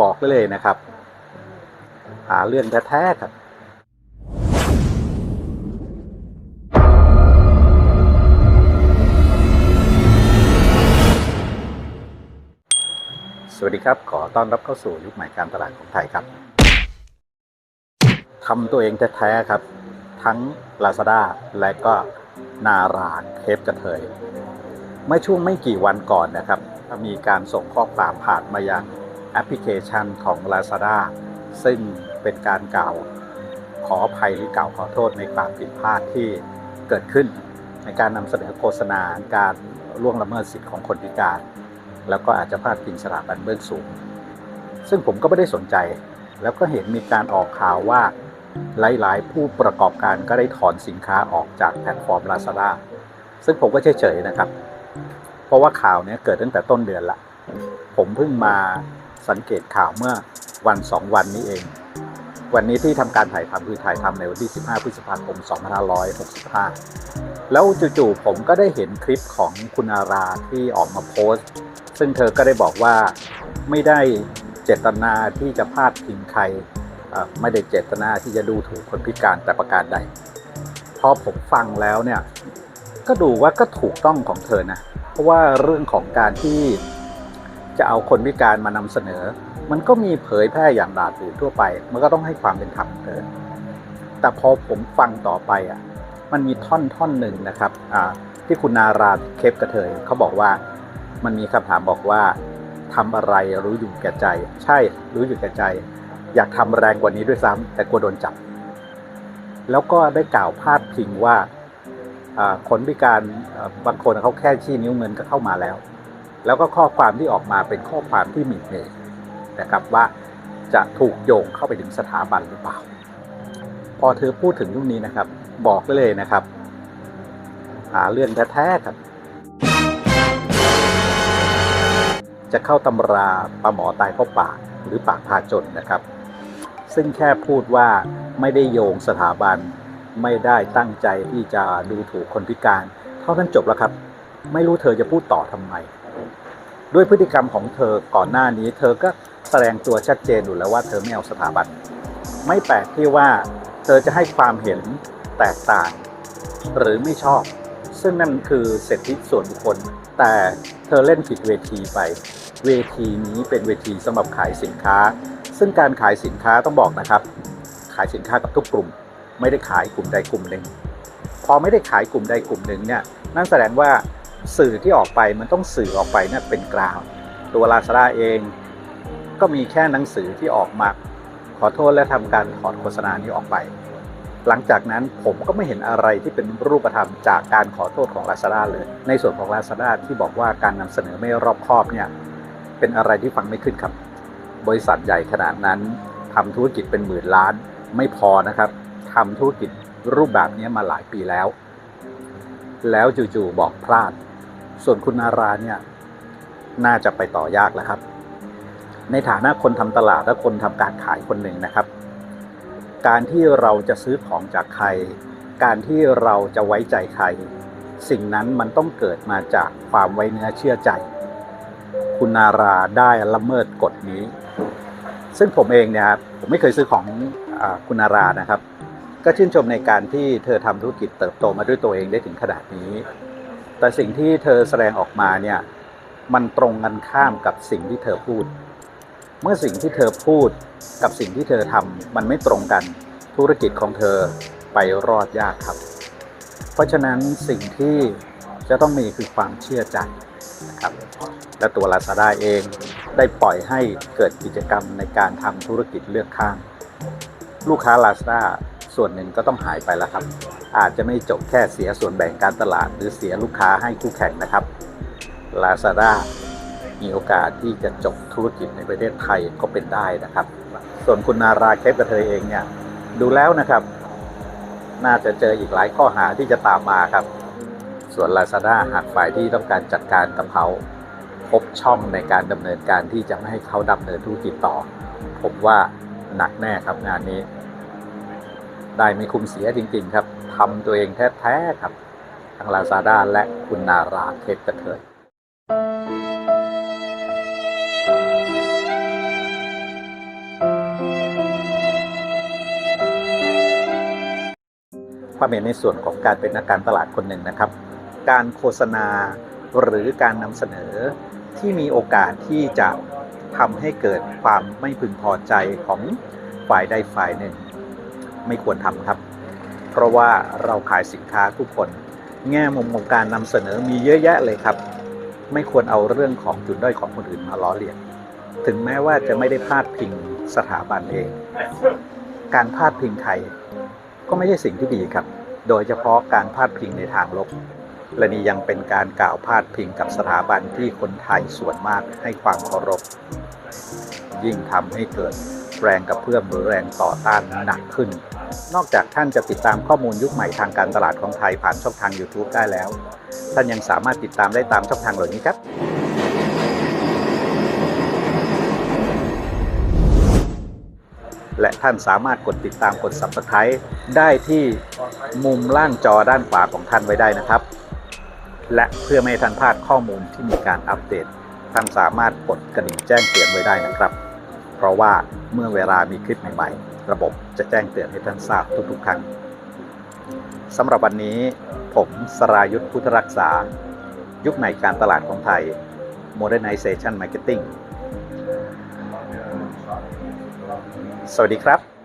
บอกได้เลยนะครับ หาเรื่องแท้ๆครับสวัสดีครับ ขอต้อนรับเข้าสู่ยุคใหม่การตลาดของไทยครับทำตัวเองแท้ๆครับ ทั้ง Lazada และก็นาราเคปกระเทยเมื่อช่วงไม่กี่วันก่อนนะครับ มีการส่งข้อความผ่านมายัง แอปพลิเคชันของ Lazada ซึ่งเป็นการกล่าวขออภัยหรือกล่าวขอโทษในความผิดพลาดที่เกิดขึ้น ในการนำเสนอโฆษณาการล่วงละเมิดสิทธิของคนพิการ แล้วก็อาจจะพลาดพิงสถาบันเบื้องสูง ซึ่งผมก็ไม่ได้สนใจ แล้วก็เห็นมีการออกข่าวว่าหลาย ๆ ผู้ประกอบการก็ได้ถอนสินค้าออกจากแพลตฟอร์ม Lazada ซึ่งผมก็เฉย ๆ นะครับ เพราะว่าข่าวเนี้ยเกิดตั้งแต่ต้นเดือนละ ผมเพิ่งมา สังเกตข่าวเมื่อวันสองวันนี้เอง วันนี้ที่ทำการถ่ายทำคือถ่ายทำในวันที่ 15 พฤษภาคม 2565 แล้วจู่ๆผมก็ได้เห็นคลิปของคุณอาราที่ออกมาโพสต์ ซึ่งเธอก็ได้บอกว่าไม่ได้เจตนาที่จะพาดพิงใครไม่ได้เจตนาที่จะดูถูกคนพิการแต่ประการใด พอผมฟังแล้วเนี่ยก็ดูว่าก็ถูกต้องของเธอนะ เพราะว่าเรื่องของการที่ จะเอาคนพิการมานำเสนอ มันก็มีเผยแพร่อย่างดาดดื่นทั่วไป มันก็ต้องให้ความเป็นธรรมเธอแต่พอผมฟังต่อไปอะมันมีท่อนท่อนหนึ่งนะครับอ่าที่คุณนาราเคปกระเทยเขาบอกว่ามันมีคำถามบอกว่าทำอะไรรู้อยู่แก่ใจ ใช่รู้อยู่แก่ใจ อยากทำแรงกว่านี้ด้วยซ้ำแต่กลัวโดนจับ แล้วก็ได้กล่าวพาดพิงว่าอ่าคนพิการบางคนเขาแค่ชี้นิ้วเงินก็เข้ามาแล้ว แล้วก็ข้อความที่ออกมาเป็นข้อความที่หมิ่นเหม่นะครับว่าจะถูกโยงเข้าไปถึงสถาบันหรือเปล่า พอเธอพูดถึงเรื่องนี้นะครับ บอกเลยนะครับ หาเรื่องแท้ๆครับ จะเข้าตำราปลาหมอตายเพราปากหรือปากพาจนนะครับ ซึ่งแค่พูดว่าไม่ได้โยงสถาบัน ไม่ได้ตั้งใจที่จะดูถูกคนพิการ เท่านั้นจบแล้วครับ ไม่รู้เธอจะพูดต่อทำไม ด้วยพฤติกรรมของเธอก่อนหน้านี้ เธอก็แสดงตัวชัดเจนอยู่แล้วว่าเธอไม่เอาสถาบัน ไม่แปลกที่ว่าเธอจะให้ความเห็นแตกต่าง หรือไม่ชอบ ซึ่งนั่นคือสิทธิส่วนบุคคล แต่เธอเล่นผิดเวทีไป เวทีนี้เป็นเวทีสำหรับขายสินค้า ซึ่งการขายสินค้าต้องบอกนะครับ ขายสินค้ากับทุกกลุ่ม ไม่ได้ขายกลุ่มใดกลุ่มหนึ่งพอไม่ได้ขายกลุ่มใดกลุ่มหนึ่งเนี่ยนั่นแสดงว่า สื่อที่ออกไปมันต้องสื่อออกไปเนี่ยเป็นกลางตัวลาซาด้าเองก็มีแค่หนังสือที่ออกมาขอโทษและทำการถอดโฆษณานี้ออกไป หลังจากนั้นผมก็ไม่เห็นอะไรที่เป็นรูปธรรมจากการขอโทษของ Lazada เลย ในส่วนของ Lazada ที่บอกว่าการนำเสนอไม่รอบคอบเนี่ยเป็นอะไรที่ฟังไม่ขึ้นครับ บริษัทใหญ่ขนาดนั้นทำธุรกิจเป็นหมื่นล้านไม่พอนะครับทำธุรกิจรูปแบบนี้มาหลายปีแล้ว แล้วจู่ๆบอกพลาด ส่วนคุณนาราเนี่ย น่าจะไปต่อยากแล้วครับ ในฐานะคนทำตลาดและคนทำการขายคนหนึ่งนะครับ การที่เราจะซื้อของจากใคร การที่เราจะไว้ใจใคร สิ่งนั้นมันต้องเกิดมาจากความไว้เนื้อเชื่อใจ คุณนาราได้ละเมิดกฎนี้ ซึ่งผมเองเนี่ยครับผมไม่เคยซื้อของอคุณนารานะครับ ก็ชื่นชมในการที่เธอทำธุรกิจเติบโตมาด้วยตัวเองได้ถึงขนาดนี้ แต่สิ่งที่เธอแสดงออกมาเนี่ยมันตรงกันข้ามกับสิ่งที่เธอพูด เมื่อสิ่งที่เธอพูดกับสิ่งที่เธอทำมันไม่ตรงกันธุรกิจของเธอไปรอดยากครับ เพราะฉะนั้นสิ่งที่จะต้องมีคือความเชื่อใจนะครับและตัว Lazada เองได้ปล่อยให้เกิดกิจกรรมในการทำธุรกิจเลือกข้าง ลูกค้า Lazada ส่วนหนึ่งก็ต้องหายไปแล้วครับ อาจจะไม่จบแค่เสียส่วนแบ่งการตลาด หรือเสียลูกค้าให้คู่แข่งนะครับ Lazada มีโอกาสที่จะจบธุรกิจในประเทศไทยก็เป็นได้นะครับ ส่วนคุณนาราเคปกระเทยเองเนี่ยดูแล้วนะครับ น่าจะเจออีกหลายข้อหาที่จะตามมาครับ ส่วน Lazada หากฝ่ายที่ต้องการจัดการกับเขาพบช่องในการดำเนินการที่จะไม่ให้เขาดำเนินธุรกิจต่อ ผมว่าหนักแน่ครับงานนี้ ได้ไม่คุ้มเสียจริง ๆ ครับทำตัวเองแท้ๆครับทั้งลาซาด้าและคุณนาราเทพกระเทยความเมย์ในส่วนของการเป็นนักการตลาดคนหนึ่งนะครับ การโฆษณาหรือการนำเสนอที่มีโอกาสที่จะทำให้เกิดความไม่พึงพอใจของฝ่ายใดฝ่ายหนึ่ง ไม่ควรทำครับ เพราะว่าเราขายสินค้าทุกคน แง่มุมของการนำเสนอมีเยอะแยะเลยครับ ไม่ควรเอาเรื่องของจุดด้อยของคนอื่นมาล้อเลียน ถึงแม้ว่าจะไม่ได้พาดพิงสถาบันเอง การพาดพิงใครก็ไม่ใช่สิ่งที่ดีครับ โดยเฉพาะการพาดพิงในทางลบและนี่ยังเป็นการกล่าวพาดพิงกับสถาบันที่คนไทยส่วนมากให้ความเคารพ ยิ่งทำให้เกิดแรงกระเพื่อมหรือแรงต่อต้านหนักขึ้น นอกจากท่านจะติดตามข้อมูลยุคใหม่ทางการตลาดของไทยผ่านช่องทาง YouTube ได้แล้ว ท่านยังสามารถติดตามได้ตามช่องทางเหล่านี้ครับ และท่านสามารถกดติดตามกด Subscribe ได้ที่มุมล่างจอด้านขวาของท่านไว้ได้นะครับ และเพื่อไม่ให้ท่านพลาดข้อมูลที่มีการอัปเดต ท่านสามารถกดกระดิ่งแจ้งเตือนไว้ได้นะครับ เพราะว่าเมื่อเวลามีคลิปใหม่ๆ ระบบจะแจ้งเตือนให้ท่านทราบทุกๆ ครั้งสำหรับวันนี้ผมสรายุทธพุทธรักษา ยุคใหม่การตลาดของไทย Modernization Marketing สวัสดีครับ